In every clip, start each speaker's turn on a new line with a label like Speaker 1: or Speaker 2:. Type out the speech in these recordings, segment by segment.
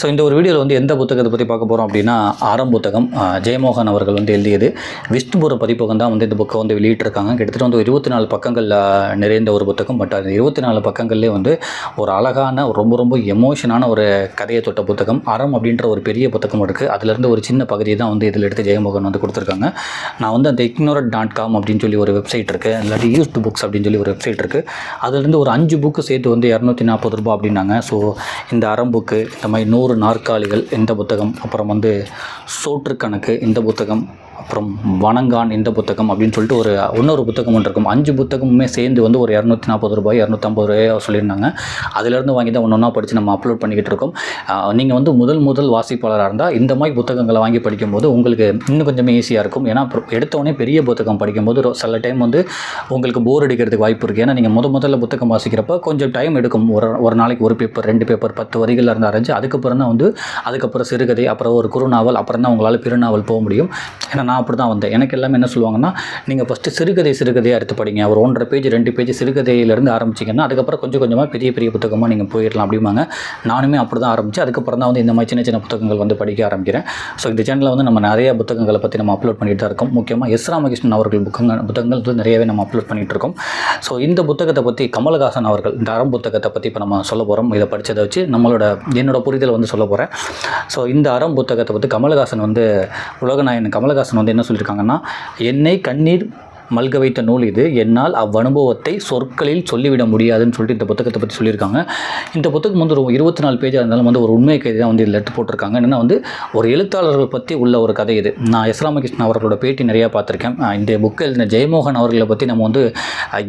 Speaker 1: So இந்த ஒரு வீடியோவில் வந்து எந்த புத்தகத்தை பற்றி பார்க்க போகிறோம் அப்படின்னா ஆரம் புத்தகம் ஜெயமோகன் அவர்கள் வந்து எழுதியது. விஷ்ணுபுர பதிப்பகம் தான் வந்து இந்த புக்கை வந்து வெளியிட்டிருக்காங்க. கிட்டத்தட்ட வந்து இருபத்தி நாலு பக்கங்கள் நிறைந்த ஒரு புத்தகம். பட் அது இருபத்தி நாலு பக்கங்கள்லேயே வந்து ஒரு அழகான ரொம்ப ரொம்ப எமோஷனான ஒரு கதையை தொட்ட புத்தகம். அறம் அப்படின்ற ஒரு பெரிய புத்தகம் இருக்குது அதுலேருந்து ஒரு சின்ன பகுதியை தான் வந்து இதில் எடுத்து ஜெயமோகன் வந்து கொடுத்துருக்காங்க. நான் வந்து அந்த இக்னோரட் டாட் காம் அப்படின்னு சொல்லி ஒரு வெப்சைட் இருக்குது இல்லாட்டி யூஸ்டு புக்ஸ் அப்படின்னு சொல்லி ஒரு வெப்சைட் இருக்குது அதுலேருந்து ஒரு அஞ்சு புக்கு சேர்த்து வந்து இரநூத்தி நாற்பது ரூபா அப்படின்னாங்க. ஸோ இந்த அறம் புக்கு இந்த மாதிரி நூறு நாற்காலிகள் இந்த புத்தகம் அப்புறம் வந்து சோற்று கணக்கு இந்த புத்தகம் அப்புறம் வணங்கான் இந்த புத்தகம் அப்படின்னு சொல்லிட்டு ஒரு இன்னொரு புத்தகம் ஒன்று இருக்கும். அஞ்சு புத்தகமுமே சேர்ந்து வந்து ஒரு இரநூத்தி நாற்பது ரூபாய் இரநூத்தம்பது ரூபாய் சொல்லியிருந்தாங்க. அதிலேருந்து வாங்கி தான் ஒன்று ஒன்றா படித்து நம்ம அப்லோட் பண்ணிக்கிட்டு இருக்கோம். நீங்கள் வந்து முதல் முதல் வாசிப்பாளராக இருந்தால் இந்த மாதிரி புத்தகங்களை வாங்கி படிக்கும்போது உங்களுக்கு இன்னும் கொஞ்சமே ஈஸியாக இருக்கும். ஏன்னா எடுத்தவொடனே பெரிய புத்தகம் படிக்கும்போது சில டைம் வந்து உங்களுக்கு போர் அடிக்கிறதுக்கு வாய்ப்பு இருக்குது ஏன்னா நீங்கள் முத முதல்ல புத்தகம் வாசிக்கிறப்ப கொஞ்சம் டைம் எடுக்கும். ஒரு ஒரு நாளைக்கு ஒரு பேப்பர் ரெண்டு பேப்பர் பத்து வரிகள் இருந்து அரைஞ்சு அதுக்கப்புறம் தான் வந்து அதுக்கப்புறம் சிறுகதை அப்புறம் ஒரு குறுநாவல் அப்புறம் தான் உங்களால் பெருநாவல் போக முடியும். ஏன்னா நான் அப்படி தான் வந்தேன். எனக்கு எல்லாமே என்ன சொல்லுவாங்கன்னா நீங்கள் ஃபஸ்ட்டு சிறுகதை சிறுகதையாக எடுத்து படிங்க. ஒரு ஒன்றரை பேஜ் ரெண்டு பேஜ் சிறுகதையிலேருந்து ஆரம்பிச்சிங்கன்னா அதுக்கப்புறம் கொஞ்சம் கொஞ்சமாக பெரிய பெரிய புத்தகமாக நீங்கள் போயிடலாம் அப்படிம்பாங்க. நானுமே அப்படி தான் ஆரம்பித்து அதுக்கப்புறம் தான் வந்து இந்த மாதிரி சின்ன சின்ன புத்தகங்கள் வந்து படிக்க ஆரம்பிக்கிறேன். ஸோ இந்த சேனலில் வந்து நம்ம நிறைய புத்தகங்களை பற்றி நம்ம அப்லோட் பண்ணிட்டு தான் இருக்கோம். முக்கியமாக எஸ். ராமகிருஷ்ணன் அவர்கள் புத்தகங்கள் புத்தகங்கள் வந்து நிறையவே நம்ம அப்லோட் பண்ணிட்டு இருக்கோம். ஸோ இந்த புத்தகத்தை பற்றி கமலஹாசன் அவர்கள் இந்த அறம் புத்தகத்தை பற்றி இப்போ நம்ம சொல்ல போகிறோம் இதை படித்ததை வச்சு நம்மளோட என்னோட புரிதல் வந்து சொல்ல போகிறேன் ஸோ இந்த அறம் புத்தகத்தை பற்றி கமலஹாசன் வந்து உலகநாயன் கமலஹாசன் வந்து என்ன சொல்லியிருக்காங்கன்னா என்னை கண்ணீர் மல்க வைத்த நூல் இது. என்னால் அவ்வனுபவத்தை சொற்களில் சொல்லிவிட முடியாதுன்னு சொல்லிட்டு இந்த புத்தகத்தை பற்றி சொல்லியிருக்காங்க. இந்த புத்தகம் வந்து ஒரு இருபத்தி நாலு பேஜாக இருந்தாலும் வந்து ஒரு உண்மை கைதி தான் வந்து இதில் எடுத்து போட்டிருக்காங்க. என்னென்னா வந்து ஒரு எழுத்தாளர்கள் பற்றி உள்ள ஒரு கதை இது. நான் எஸ்ராமகிருஷ்ணன் அவர்களோட பேட்டி நிறையா பார்த்துருக்கேன். இந்த புக்கில் எழுதின ஜெயமோகன் அவர்களை பற்றி நம்ம வந்து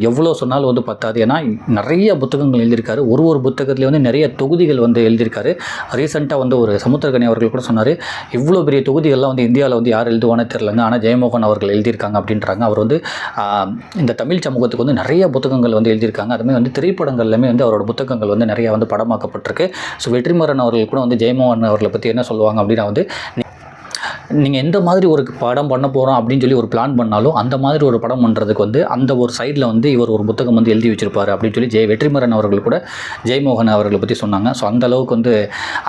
Speaker 1: எவ்வளோ சொன்னாலும் வந்து பத்தாது. ஏன்னா நிறைய புத்தகங்கள் எழுதியிருக்காரு. ஒரு ஒரு புத்தகத்துலேயும் வந்து நிறைய தொகுதிகள் வந்து எழுதியிருக்காரு. ரீசெண்டாக வந்து ஒரு சமுத்திரகனி அவர்கள் கூட சொன்னார் இவ்வளோ பெரிய தொகுதிகள்லாம் வந்து இந்தியாவில் வந்து யார் எழுதுவானே தெரிலங்க ஆனால் ஜெயமோகன் அவர்கள் எழுதியிருக்காங்க அப்படின்றாங்க. அவர் வந்து இந்த தமிழ் சமூகத்துக்கு வந்து நிறைய புத்தகங்கள் வந்து எழுதியிருக்காங்க. அதுமாதிரி வந்து திரைப்படங்கள்லையுமே வந்து அவரோட புத்தகங்கள் வந்து நிறைய வந்து படமாக்கப்பட்டிருக்கு. ஸோ வெற்றிமாறன் அவர்கள் கூட வந்து ஜெயமோகன் அவர்களை பற்றி என்ன சொல்லுவாங்க அப்படின்னா வந்து நீங்கள் எந்த மாதிரி ஒரு படம் பண்ண போகிறோம் அப்படின்னு சொல்லி ஒரு பிளான் பண்ணாலும் அந்த மாதிரி ஒரு படம் பண்ணுறதுக்கு வந்து அந்த ஒரு சைடில் வந்து இவர் ஒரு புத்தகம் வந்து எழுதி வச்சிருப்பார் அப்படின்னு சொல்லி ஜெய வெற்றிமரன் அவர்கள் கூட ஜெயமோகன் அவர்களை பற்றி சொன்னாங்க. ஸோ அந்த அளவுக்கு வந்து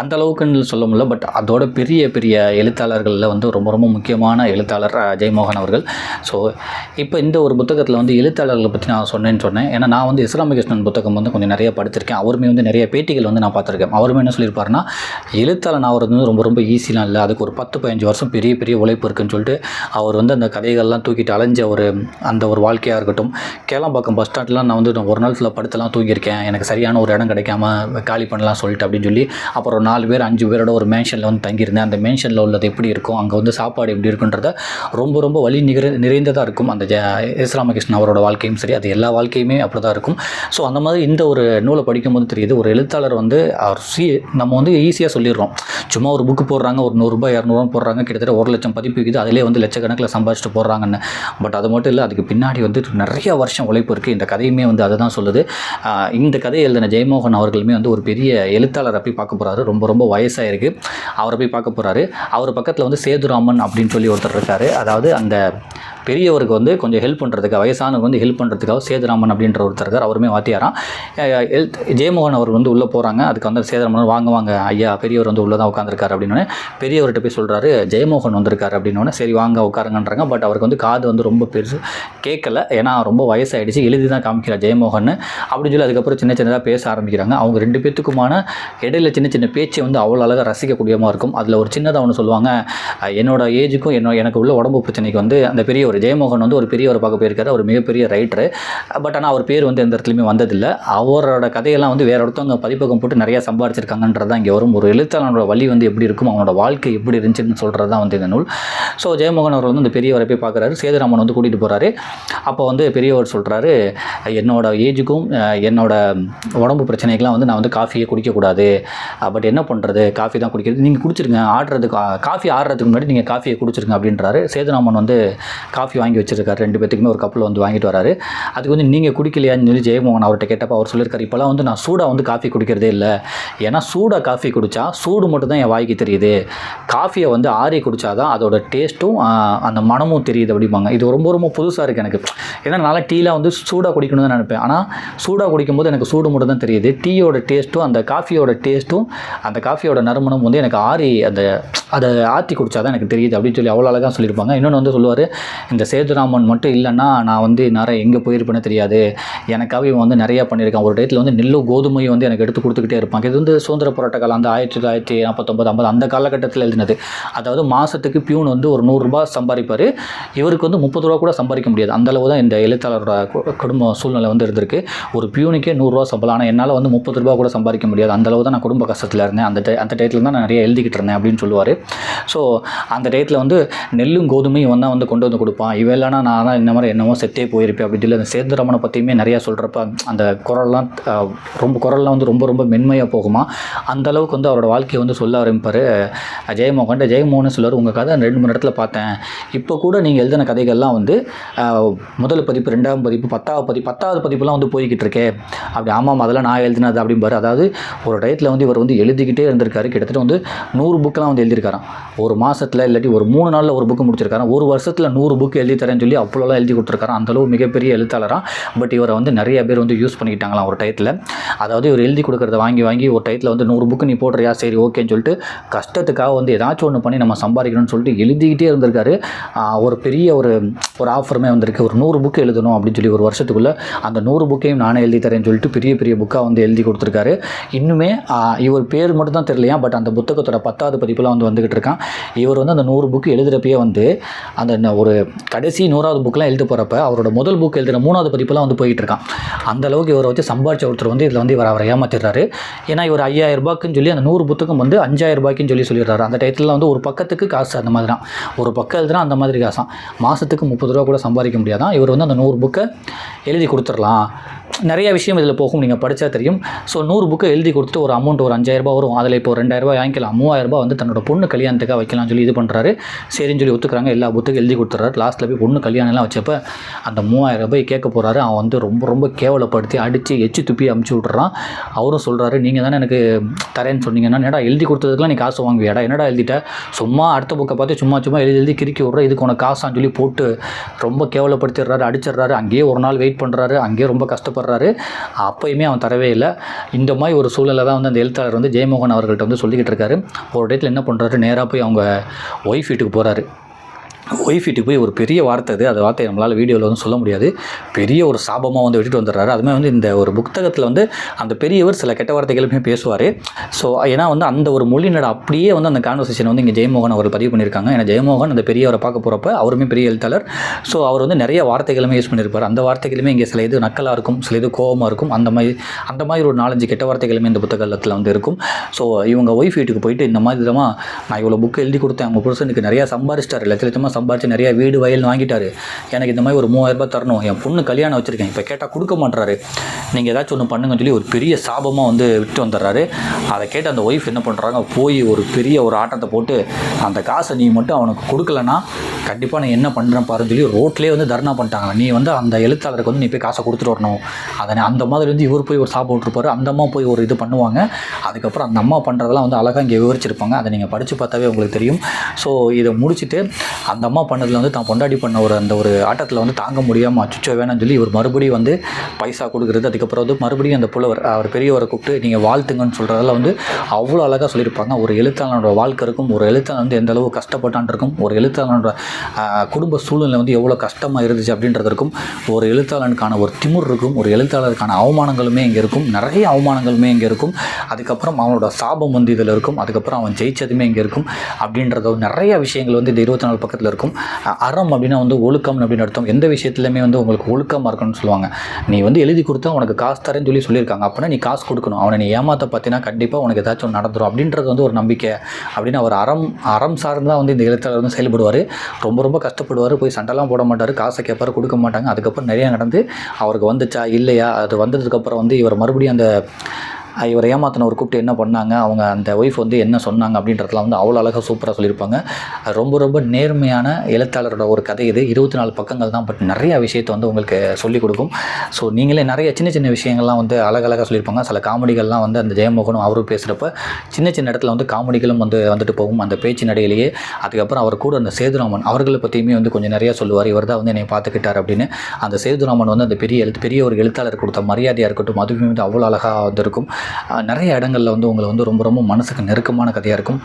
Speaker 1: அந்த அளவுக்குன்னு சொல்ல முடியல பட் அதோட பெரிய பெரிய எழுத்தாளர்களில் வந்து ரொம்ப ரொம்ப முக்கியமான எழுத்தாளர் ஜெய்மோகன் ஜெயமோகன் அவர்கள். ஸோ இப்போ இந்த ஒரு புத்தகத்தில் வந்து எழுத்தாளர்களை பற்றி நான் சொன்னேன்னு சொன்னேன். ஏன்னா நான் வந்து இஸ்லாமிகிருஷ்ணன் புத்தகம் வந்து கொஞ்சம் நிறைய படித்திருக்கேன். அவருமே வந்து நிறைய பேட்டிகள் வந்து நான் பார்த்துருக்கேன். அவருமே என்ன சொல்லியிருப்பாருன்னா எழுத்தாளன் ஆகிறது வந்து ரொம்ப ரொம்ப ஈஸிலாம் இல்லை. அதுக்கு ஒரு பத்து பதினஞ்சு வருஷம் பெரிய பெரிய உழைப்பு இருக்குன்னு சொல்லிட்டு அவர் வந்து அந்த கதைகள்லாம் தூக்கிட்டு அலைஞ்ச ஒரு அந்த ஒரு வாழ்க்கையாக இருக்கட்டும். கேளம்பாக்கம் பஸ் ஸ்டாண்ட்லாம் நான் வந்து நான் ஒரு நாள் ஃபுல்லாக படுத்தலாம் தூங்கியிருக்கேன். எனக்கு சரியான ஒரு இடம் கிடைக்காம காலி பண்ணலாம் சொல்லிட்டு அப்படின்னு சொல்லி அப்புறம் நாலு பேர் அஞ்சு பேரோட ஒரு மேன்ஷனில் வந்து தங்கியிருந்தேன். அந்த மேன்ஷனில் உள்ளது எப்படி இருக்கும் அங்கே வந்து சாப்பாடு எப்படி இருக்குன்றத ரொம்ப ரொம்ப வழி நிகர நிறைந்ததாக இருக்கும். அந்த ஜ எஸ் ராமகிருஷ்ணன் அவரோட வாழ்க்கையும் சரி அது எல்லா வாழ்க்கையுமே அப்படி தான் இருக்கும். ஸோ அந்த மாதிரி இந்த ஒரு நூலை படிக்கும்போது தெரியுது ஒரு எழுத்தாளர் வந்து அவர் சி நம்ம வந்து ஈஸியாக சொல்லிடுறோம். சும்மா ஒரு புக்கு போடுறாங்க ஒரு நூறுரூபா இரநூறுவா போடுறாங்க கிட்டத்தட்ட ஒரு லட்சம் பதிப்பு விற்குது அதிலே வந்து லட்சக்கணக்கில் சம்பாதிச்சுட்டு போடுறாங்கன்னு. பட் அது மட்டும் இல்லை அதுக்கு பின்னாடி வந்து நிறைய வருஷம் உழைப்பு இருக்குது இந்த கதையுமே வந்து அதை தான் சொல்லுது. இந்த கதையை எழுதின ஜெயமோகன் அவர்களுமே வந்து ஒரு பெரிய எழுத்தாளரை போய் பார்க்க போகிறாரு ரொம்ப ரொம்ப வயசாக இருக்குது அவரை போய் பார்க்க போகிறாரு அவர் பக்கத்தில் வந்து சேதுராமன் அப்படின்னு சொல்லி ஒருத்தர் இருக்காரு. அதாவது அந்த பெரியவருக்கு வந்து கொஞ்சம் ஹெல்ப் பண்ணுறதுக்கு வயசானவங்க வந்து ஹெல்ப் பண்ணுறதுக்காக சேதுராமன் அப்படின்ற ஒருத்தர் இருக்கார். அவருமே வாத்தியாராம். ஹெல்த் ஜெயமோகன் அவர் வந்து உள்ளே போகிறாங்க அதுக்கு வந்து சேதுராமன் வாங்க வாங்க ஐயா பெரியவர் வந்து உள்ளே தான் உட்காந்துருக்காரு அப்படின்னு பெரியவர்கிட்ட போய் சொல்கிறாரு ஜெயமோகன் வந்திருக்காரு அப்படின்னு சரி வாங்க உட்காருங்கன்றாங்க. பட் அவருக்கு வந்து காது வந்து ரொம்ப பெருசு கேட்கல. ஏன்னா ரொம்ப வயசாகிடுச்சு எழுதி தான் காமிக்கிறார் ஜெயமோகன் அப்படின்னு சொல்லி அதுக்கப்புறம் சின்ன சின்னதாக பேச ஆரம்பிக்கிறாங்க. அவங்க ரெண்டு பேத்துக்குமான இடையில சின்ன சின்ன பேச்சு வந்து அவ்வளோ அழகாக ரசிக்கக்கூடியமாக இருக்கும். அதில் ஒரு சின்னதாக ஒன்று சொல்லுவாங்க என்னோட ஏஜுக்கும் என்னோட எனக்கு உள்ள உடம்பு பிரச்சனைக்கு வந்து அந்த பெரியவர் ஜெயமோகன் வந்து ஒரு பெரியவரை பார்க்க போயிருக்காரு. அவர் மிகப்பெரிய ரைட்டரு பட் ஆனால் அவர் பேர் வந்து எந்த இடத்துலையுமே வந்ததில்லை. அவரோட கதையெல்லாம் வந்து வேற ஒருத்தவங்க பதிப்பகம் போட்டு நிறையா சம்பாதிச்சிருக்காங்கன்றது தான் இங்கே வரும். ஒரு எழுத்தாளனோட வழி வந்து எப்படி இருக்கும்? அவனோட வாழ்க்கை எப்படி இருந்துச்சுன்னு சொல்கிறது தான் வந்து இந்த நூல். ஸோ ஜெயமோகன் அவர் வந்து இந்த பெரியவரை போய் பார்க்குறாரு. சேதுராமன் வந்து கூட்டிகிட்டு போகிறாரு அப்போ வந்து பெரியவர் சொல்கிறாரு என்னோட ஏஜுக்கும் என்னோட உடம்பு பிரச்சனைக்கெலாம் வந்து நான் வந்து காஃபியே குடிக்கக்கூடாது. பட் என்ன பண்ணுறது காஃபி தான் குடிக்கிறது. நீங்கள் குடிச்சிருங்க. ஆடுறதுக்கு காஃபி ஆடுறதுக்கு முன்னாடி நீங்கள் காஃபியை குடிச்சிருங்க அப்படின்றாரு. சேதுராமன் வந்து காஃபி காஃபி வாங்கி வச்சிருக்காரு. ரெண்டு பேத்துக்குமே ஒரு கப்பில் வந்து வாங்கிட்டு வராரு. அதுக்கு வந்து நீங்கள் குடிக்கலையான்னு சொல்லி ஜெயமோகன் அவர்கிட்ட கேட்டப்போ அவர் சொல்லியிருக்காரு. இப்போலாம் வந்து நான் சூடாக வந்து காஃபி குடிக்கிறதே இல்லை. ஏன்னா சூடாக காஃபி குடித்தா சூடு மட்டும் தான் என் வாய்க்கு தெரியுது. காஃபியை வந்து ஆறி குடித்தா தான் அதோட டேஸ்ட்டும் அந்த மனமும் தெரியுது அப்படிம்பாங்க. இது ரொம்ப ரொம்ப புதுசாக இருக்குது எனக்கு. ஏன்னா நல்லா டீலாம் வந்து சூடாக குடிக்கணும்னு தான் நினைப்பேன். ஆனால் சூடாக குடிக்கும்போது எனக்கு சூடு மட்டும் தான் தெரியுது. டீயோட டேஸ்ட்டும் அந்த காஃபியோட டேஸ்ட்டும் அந்த காஃபியோட நறுமணம் வந்து எனக்கு ஆறி அந்த அதை ஆற்றி குடித்தா தான் எனக்கு தெரியுது அப்படின்னு சொல்லி அவ்வளோ அழகாக சொல்லியிருப்பாங்க. இன்னொன்று வந்து சொல்லுவார் இந்த சேதுராமன் மட்டும் இல்லைன்னா நான் வந்து நிறைய எங்கே போயிருப்பேன்னு தெரியாது. எனக்காக இவன் வந்து நிறையா பண்ணியிருக்கான். ஒரு டயத்தில் வந்து நெல்லும் கோதுமையை வந்து எனக்கு எடுத்து கொடுத்துக்கிட்டே இருப்பாங்க இது வந்து சுதந்திர போராட்ட காலம் அந்த ஆயிரத்தி தொள்ளாயிரத்தி நாற்பத்தொம்பது ஐம்பது அந்த காலகட்டத்தில் எழுதினது. அதாவது மாதத்துக்கு பியூன் வந்து ஒரு நூறுரூபா சம்பாதிப்பார். இவருக்கு வந்து முப்பது ரூபா கூட சம்பாதிக்க முடியாது. அந்த அளவு தான் இந்த எழுத்தாளரோட குடும்ப சூழ்நிலை வந்து இருந்திருக்கு. ஒரு பியூனுக்கே நூறுரூவா சம்பளம். ஆனால் என்னால் வந்து முப்பது ரூபா கூட சம்பாதிக்க முடியாது. அந்த அளவு தான் நான் குடும்ப கஷ்டத்தில் இருந்தேன். அந்த டை- அந்த டயத்தில் தான் நான் நிறைய எழுதிக்கிட்டு இருந்தேன் அப்படின்னு சொல்லுவார். ஸோ அந்த டயத்தில் வந்து நெல்லும் கோதுமையும் இவன் தான் வந்து கொண்டு வந்து கொடுப்பான். இவன் இல்லைனா நான் தான் இந்த மாதிரி என்னமோ செத்தே போயிருப்பேன் அப்படின்னு சொல்லி அந்த சேதுராமனை பற்றியுமே நிறையா சொல்கிறப்ப அந்த குரல்லாம் ரொம்ப குரல்லாம் வந்து ரொம்ப ரொம்ப மென்மையாக போகுமா? அந்த அளவுக்கு வந்து அவரோட வாழ்க்கையை வந்து சொல்ல ஆரம்பிப்பார். ஜெயமோகன். ஜெயமோகன் சொல்லுவார். உங்கள் கதை ரெண்டு மூணு இடத்துல பார்த்தேன். இப்போ கூட நீங்கள் எழுதின கதைகள்லாம் வந்து முதல் பதிப்பு ரெண்டாம் பதிப்பு பத்தாவது பதிப்பு பத்தாவது பதிப்புலாம் வந்து போய்கிட்டு இருக்கே. அப்படி ஆமாம் அதெல்லாம் நான் எழுதினது அப்படிம்பாரு. அதாவது ஒரு டயத்தில் வந்து இவர் வந்து எழுதிக்கிட்டே இருந்திருக்காரு. கிட்டத்தட்ட வந்து நூறு புக்கெலாம் வந்து எழுதியிருக்காராம். ஒரு மாதத்தில் இல்லாட்டி ஒரு மூணு நாளில் ஒரு புக்கு முடிச்சிருக்காராம். ஒரு வருஷத்தில் நூறு புக் அளவுக்கு எழுதி தரேன்னு சொல்லி அவ்வளோலாம் எழுதி கொடுத்துருக்காரு. அந்தளவு மிகப்பெரிய எழுத்தாளராக பட் இவரை வந்து நிறைய பேர் வந்து யூஸ் பண்ணிக்கிட்டாங்களாம் ஒரு டயத்தில் அதாவது இவர் எழுதி கொடுக்குறத வாங்கி வாங்கி ஒரு டயத்தில் வந்து நூறு புக்கு நீ போடுறியா? சரி ஓகேன்னு சொல்லிட்டு கஷ்டத்துக்காக வந்து ஏதாச்சும் ஒன்று பண்ணி நம்ம சம்பாதிக்கணும்னு சொல்லிட்டு எழுதிக்கிட்டே இருந்திருக்காரு. ஒரு பெரிய ஒரு ஒரு ஆஃபருமே வந்திருக்கு. ஒரு நூறு புக்கு எழுதணும் அப்படின்னு சொல்லி ஒரு வருஷத்துக்குள்ளே அந்த நூறு புக்கையும் நானே எழுதி தரேன்னு சொல்லிட்டு பெரிய பெரிய புக்காக வந்து எழுதி கொடுத்துருக்காரு. இன்னுமே இவர் பேர் மட்டும் தான் தெரியலையா? பட் அந்த புத்தகத்தோட பத்தாவது பதிப்புலாம் வந்து வந்துக்கிட்டு இருக்கான். இவர் வந்து அந்த நூறு புக்கு எழுதுகிறப்பயே வந்து அந்த என்ன ஒரு கடைசி நூறாவது புக்கெலாம் எழுத போகிறப்ப அவரோட முதல் புக் எழுதுகிற மூணாவது பதிப்புலாம் வந்து போயிட்டு இருக்கான். அந்த அளவுக்கு இவரை வச்சு சம்பாதிச்ச ஒருத்தர் வந்து இதில் வந்து இவர் அவரை ஏமாத்திடுறாரு. ஏன்னா இவர் ஐயாயிரம் ரூபாய்க்குன்னு சொல்லி அந்த நூறு புத்தகம் வந்து அஞ்சாயிரம் ரூபாய்க்குன்னு சொல்லி சொல்லிடுறாரு. அந்த டயத்தில் வந்து ஒரு பக்கத்துக்கு காசு அந்த மாதிரி தான் ஒரு பக்கம் எழுதுனா அந்த மாதிரி காசாம். மாதத்துக்கு முப்பது ரூபா கூட சம்பாதிக்க முடியாதான் இவர் வந்து அந்த நூறு புக்கை எழுதி கொடுத்துடலாம். நிறைய விஷயம் இதில் போகும் நீங்கள் படித்தா தெரியும். ஸோ நூறு புக்கை எழுதி கொடுத்துட்டு ஒரு அமௌண்ட் ஒரு அஞ்சாயிரம் வரும். அதில் இப்போ ஒரு வாங்கிக்கலாம். மூவாயிரரூபா ரூபாய் வந்து தன்னோட பொண்ணு கல்யாணத்துக்காக வைக்கலாம்னு சொல்லி இது பண்ணுறாரு சரின்னு சொல்லி ஒத்துக்கிறாங்க. எல்லா புத்துக்கும் எழுதி கொடுத்துட்றாரு. லாஸ்ட்டில் போய் பொண்ணு கல்யாணம்லாம் வச்சப்போ அந்த மூவாயிரம் ரூபாய் கேட்க போகிறாரு அவன் வந்து ரொம்ப ரொம்ப கேவலப்படுத்தி அடித்து எச்சு துப்பி அமுச்சு விட்றான் அவரும் சொல்கிறாரு நீங்கள் தானே எனக்கு தரேன்னு சொன்னீங்கன்னா என்னடா எழுதி கொடுத்ததுக்குலாம் நீ காசு வாங்குவியாடா? என்னடா எழுதிட்ட? சும்மா அடுத்த புக்கை பார்த்து சும்மா சும்மா எழுதி எழுதி கிறுக்கி விட்ற. இதுக்கு உனக்கு காசான்னு சொல்லி போட்டு ரொம்ப கேவலப்படுத்திடுறாரு அடிச்சிடுறாரு. அங்கேயே ஒரு நாள் வெயிட் பண்ணுறாரு அங்கேயே ரொம்ப கஷ்டப்படுறாரு. அப்போயுமே அவன் தரவே இல்லை. இந்த மாதிரி ஒரு சூழலை தான் வந்து அந்த எழுத்தாளர் வந்து ஜெயமோகன் அவர்கள்ட்ட வந்து சொல்லிக்கிட்டு இருக்காரு. ஒரு டேட்டில் என்ன பண்ணுறாரு நேராக போய் அவங்க ஒய்ஃப் வீட்டுக்கு போகிறாரு ஒய்ஃபிட்டு போய் ஒரு பெரிய வார்த்தை அது அது வார்த்தையை நம்மளால் வீடியோவில் வந்து சொல்ல முடியாது. பெரிய ஒரு சாபமாக வந்து விட்டுட்டு வந்துடுறாரு. அதுமே வந்து இந்த ஒரு புத்தகத்தில் வந்து அந்த பெரியவர் சில கெட்ட வார்த்தைகளுமே பேசுவார். ஸோ ஏன்னா வந்து அந்த ஒரு மொழிநட அப்படியே வந்து அந்த கான்வர்சேஷன் வந்து இங்கே ஜெயமோகன் அவர் பதிவு பண்ணியிருக்காங்க. ஏன்னா ஜெயமோகன் அந்த பெரியவரை பார்க்க போகிறப்ப அவருமே பெரிய எழுத்தாளர். ஸோ அவர் வந்து நிறைய வார்த்தைகளுமே யூஸ் பண்ணியிருப்பார். அந்த வார்த்தைகளுமே இங்கே சில இது நக்கலாக இருக்கும் சில இது கோபமாக இருக்கும். அந்த மாதிரி அந்த மாதிரி ஒரு நாலஞ்சு கெட்ட வார்த்தைகளுமே இந்த புத்தகத்தில் வந்து இருக்கும். ஸோ இவங்க ஒய்ஃப் வீட்டுக்கு போயிட்டு இந்த மாதிரி விதமாக நான் இவ்வளோ புக் எழுதி கொடுத்தேன். அவங்க புருஷனுக்கு நிறையா சம்பாரிச்சிட்டார். லட்ச லட்சமாக சம்பாரித்து நிறையா வீடு வயல் வாங்கிட்டாரு. எனக்கு இந்த மாதிரி ஒரு மூவாயிரம் ரூபாய் தரணும். என் பொண்ணு கல்யாணம் வச்சுருக்கேன். இப்போ கேட்டால் கொடுக்க மாட்டுறாரு நீங்கள் ஏதாச்சும் ஒன்று பண்ணுங்கன்னு சொல்லி ஒரு பெரிய சாபமாக வந்து விட்டு வந்துடுறாரு. அதை கேட்டு அந்த ஒய்ஃப் என்ன பண்ணுறாங்க போய் ஒரு பெரிய ஒரு ஆட்டத்தை போட்டு அந்த காசை நீ மட்டும் அவனுக்கு கொடுக்கலன்னா கண்டிப்பாக நான் என்ன பண்ணுறேன் பாருன்னு சொல்லி ரோட்லேயே வந்து தர்ணா பண்ணிட்டாங்க. நீ வந்து அந்த எழுத்தாளருக்கு வந்து நீ போய் காசை கொடுத்துட்டு வரணும். அதை அந்த மாதிரி வந்து இவர் போய் ஒரு சாப்பிட்டு விட்டுருப்பாரு அந்த அம்மா போய் ஒரு இது பண்ணுவாங்க. அதுக்கப்புறம் அந்த அம்மா பண்ணுறதெல்லாம் வந்து அழகாக இங்கே விவரிச்சிருப்பாங்க. அதை நீங்கள் படித்து பார்த்தாவே உங்களுக்கு தெரியும். ஸோ இதை முடிச்சுட்டு அந்த அம்மா பண்ணதில் வந்து தான் பொண்டாடி பண்ண ஒரு அந்த ஒரு ஆட்டத்தில் வந்து தாங்க முடியாமல் அச்சுச்சோ வேணாம்னு சொல்லி இவர் மறுபடியும் வந்து பைசா கொடுக்குறது. அதுக்கப்புறம் வந்து மறுபடியும் அந்த புலவர் அவர் பெரியவரை கூப்பிட்டு நீங்கள் வாழ்த்துங்கன்னு சொல்கிறதெல்லாம் வந்து அவ்வளோ அழகாக சொல்லியிருப்பாங்க. ஒரு எழுத்தாளனோட வாழ்க்கை இருக்கும். ஒரு எழுத்தாளன் வந்து எந்த அளவு கஷ்டப்பட்டான் இருக்கும். ஒரு எழுத்தாளனோட குடும்ப சூழ்நிலை வந்து எவ்வளோ கஷ்டமாக இருந்துச்சு அப்படின்றது இருக்கும். ஒரு எழுத்தாளனுக்கான ஒரு திமிர் இருக்கும். ஒரு எழுத்தாளருக்கான அவமானங்களுமே இங்கே இருக்கும். நிறைய அவமானங்களுமே இங்கே இருக்கும். அதுக்கப்புறம் அவனோட சாபம் வந்து இதில் இருக்கும். அதுக்கப்புறம் அவன் ஜெயிச்சதுமே இங்கே இருக்கும். அப்படின்றத நிறைய விஷயங்கள் வந்து இந்த இருபத்தி நாலு பக்கத்தில் இருக்கும். அறம் அப்படின்னா வந்து ஒழுக்கம் அப்படின்னு அர்த்தம். எந்த விஷயத்துலையுமே வந்து உங்களுக்கு ஒழுக்கமாக இருக்கணும்னு சொல்லுவாங்க. நீ வந்து எழுதி கொடுத்தா உனக்கு காசு தரேன்னு சொல்லி சொல்லியிருக்காங்க. அப்படின்னா நீ காசு கொடுக்கணும். அவனை நீ ஏமாத்த பார்த்தீங்கன்னா கண்டிப்பாக உனக்கு ஏதாச்சும் ஒன்று அப்படின்றது வந்து ஒரு நம்பிக்கை. அப்படின்னு அவர் அறம் அறம் சார்ந்து தான் வந்து இந்த எழுத்தாளர் வந்து செயல்படுவார். ரொம்ப ரொம்ப கஷ்டப்படுவார். போய் சண்டைலாம் போட மாட்டார். காசை கேட்பார் கொடுக்க மாட்டாங்க. அதுக்கப்புறம் நிறையா நடந்து அவருக்கு வந்துச்சா இல்லையா? அது வந்ததுக்கப்புறம் வந்து இவர் மறுபடியும் அந்த இவரை ஏமாத்தினவர் கூப்பிட்டு என்ன பண்ணாங்க? அவங்க அந்த ஒய்ஃப் வந்து என்ன சொன்னாங்க அப்படின்றதுலாம் வந்து அவ்வளோ அழகாக சூப்பராக சொல்லியிருப்பாங்க. ரொம்ப ரொம்ப நேர்மையான எழுத்தாளரோட ஒரு கதை இது. இருபத்தி நாலு பக்கங்கள் தான் பட் நிறையா விஷயத்தை வந்து உங்களுக்கு சொல்லிக் கொடுக்கும். ஸோ நீங்களே நிறைய சின்ன சின்ன விஷயங்கள்லாம் வந்து அழகழகாக சொல்லியிருப்பாங்க. சில காமெடிகள்லாம் வந்து அந்த ஜெயமோகனும் அவரும் பேசுகிறப்ப சின்ன சின்ன இடத்துல வந்து காமெடிகளும் வந்து வந்துட்டு போகும். அந்த பேச்சு நடையிலேயே. அதுக்கப்புறம் அவர் கூட அந்த சேதுராமன் அவர்களை பற்றியுமே வந்து கொஞ்சம் நிறைய சொல்லுவார். இவர் தான் வந்து என்னை பார்த்துக்கிட்டார் அப்படின்னு. அந்த சேதுராமன் வந்து அந்த பெரிய எழுத்து பெரிய ஒரு எழுத்தாளர் கொடுத்த மரியாதையாக இருக்கட்டும் அதுவுமே வந்து அவ்வளோ அழகாக வந்திருக்கும். நிறைய இடங்களில் வந்து உங்களை வந்து ரொம்ப ரொம்ப மனசுக்கு நெருக்கமான கதையாக இருக்கும்.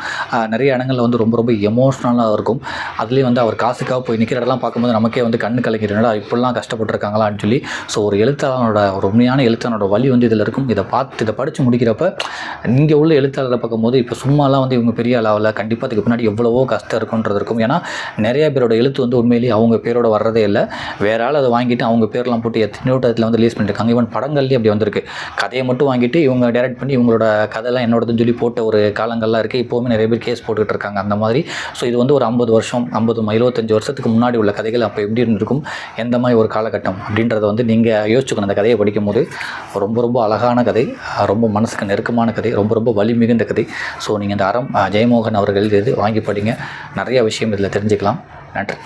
Speaker 1: நிறைய இடங்களில் வந்து ரொம்ப ரொம்ப எமோஷ்னலாக இருக்கும். அதுலேயும் வந்து அவர் காசுக்காக போய் நிற்கிற இடம்லாம் பார்க்கும்போது நமக்கே வந்து கண்ணு கலங்கிறா இப்படிலாம் கஷ்டப்பட்டுருக்காங்களான்னு சொல்லி. ஸோ ஒரு எழுத்தாளனோட ஒரு உண்மையான எழுத்தாளனோட வழி வந்து இதில் இருக்கும். இதை பார்த்து இதை படித்து முடிக்கிறப்ப இங்கே உள்ள எழுத்தாளரை பார்க்கும்போது இப்போ சும்மாலாம் வந்து இவங்க பெரிய அளவில் கண்டிப்பாக அதுக்கு பின்னாடி எவ்வளவோ கஷ்டம் இருக்குன்றது இருக்கும். ஏன்னா நிறைய பேரோட எழுத்து வந்து உண்மையிலேயே அவங்க பேரோட வர்றதே இல்லை. வேற ஆள் அதை வாங்கிட்டு அவங்க பேர்லாம் போட்டு எத்தனையோ இடத்துல வந்து ரிலீஸ் பண்ணியிருக்காங்க ஈவன் படங்கள்லேயே அப்படி வந்திருக்கு. கதையை மட்டும் வாங்கிட்டு இவங்க டைரக்ட் பண்ணி இவங்களோட கதைலாம் என்னோடதுன்னு சொல்லி போட்ட ஒரு காலங்கள்லாம் இருக்குது இப்போவுமே நிறைய பேர் கேஸ் போட்டுக்கிட்டு இருக்காங்க அந்த மாதிரி. ஸோ இது வந்து ஒரு ஐம்பது வருஷம் ஐம்பது இருபத்தஞ்சு வருஷத்துக்கு முன்னாடி உள்ள கதைகள் அப்போ எப்படி இருந்திருக்கும் எந்த மாதிரி ஒரு காலகட்டம் அப்படின்றத வந்து நீங்கள் யோசிச்சுக்கணும் அந்த கதையை படிக்கும்போது. ரொம்ப ரொம்ப அழகான கதை ரொம்ப மனசுக்கு நெருக்கமான கதை ரொம்ப ரொம்ப வலி மிகுந்த கதை. ஸோ நீங்கள் இந்த அறம் ஜெயமோகன் அவர்கள் எழுதியது வாங்கி படிங்க. நிறைய விஷயம் இதில் தெரிஞ்சுக்கலாம். நன்றி.